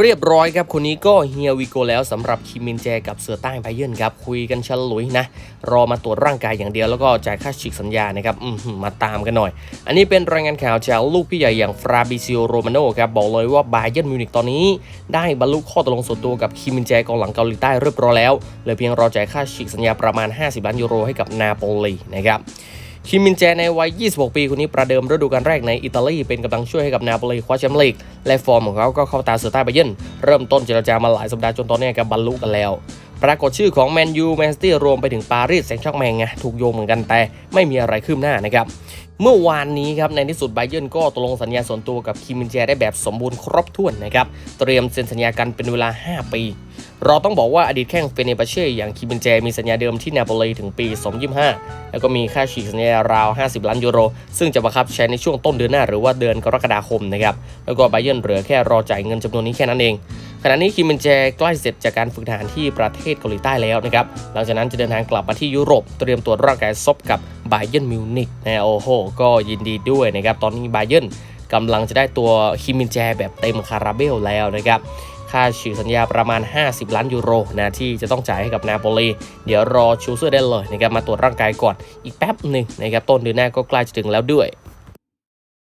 เรียบร้อยครับ คนนี้ก็เฮียวีโกแล้วสำหรับคิมมินแจกับเสือใต้ไบเยร์นครับ คุยกันฉลุยนะ รอมาตรวจร่างกายอย่างเดียวแล้วก็จ่ายค่าฉีกสัญญานะครับอืมาตามกันหน่อย อันนี้เป็นรายงานข่าวจากลูกพี่ใหญ่อย่างฟราบิซิโอโรมาโนครับ บอกเลยว่าไบเยร์นมิวนิกตอนนี้ ได้บรรลุข้อตกลงส่วนตัวกับคิมมินแจกองหลังเกาหลีใต้เรียบร้อยแล้วเหลือเพียงรอจ่ายค่าฉีกสัญญาประมาณ 50ล้านยูโรให้กับนาโปลีนะครับคิมมินแจในวัย 26 ปี คนนี้ประเดิมฤดูกาลแรกในอิตาลีเป็นกำลังช่วยให้กับนาโปลีคว้าแชมป์ลีก และฟอร์มของเขาก็เข้าตาเสือใต้ไบเยินเริ่มต้นเจรจามาหลายสัปดาห์จนตอนนี้ก็บรรลุกันแล้ว ปรากฏชื่อของแมนยูแมนซิตี้รวมไปถึงปารีสแซงต์แชร์กแมงไงถูกโยงเหมือนกันแต่ไม่มีอะไรคืบหน้านะครับเมื่อวานนี้ครับในที่สุดไบเยร์นก็ตกลงสัญญาส่วนตัวกับคิมินแจได้แบบสมบูรณ์ครบถ้วนนะครับเตรียมเซ็นสัญญากันเป็นเวลา 5 ปี เราต้องบอกว่าอดีตแข้งเฟเนบาเช่อย่างคิมินแจมีสัญญาเดิมที่นาโปลีถึงปี 2025 แล้วก็มีค่าฉีกสัญญาราว 50 ล้านยูโร ซึ่งจะบังคับใช้ในช่วงต้นเดือนหน้าหรือว่าเดือนกรกฎาคมนะครับแล้วก็ไบเยร์นเหลือแค่รอจ่ายเงินจำนวนนี้แค่นั้นเอง ขณะนี้คิมมินแจใกล้เสร็จจากการฝึกทหารที่ประเทศเกาหลีใต้แล้วนะครับ หลังจากนั้นจะเดินทางกลับมาที่ยุโรปเตรียมตรวจร่างกายซบกับไบเยนมิวนิกนะโอ้โห ก็ยินดีด้วยนะครับ ตอนนี้ไบเยนกำลังจะได้ตัวคิมมินแจแบบเต็มคาราเบลแล้วนะครับค่าฉีกสัญญาประมาณ 50 ล้านยูโรนะที่จะต้องจ่ายให้กับนาโปลีเดี๋ยวรอชูเซอร์ได้เลยนะครับมาตรวจร่างกายก่อนอีกแป๊บหนึ่งนะครับต้นเดือนหน้าก็ใกล้จะถึงแล้วด้วย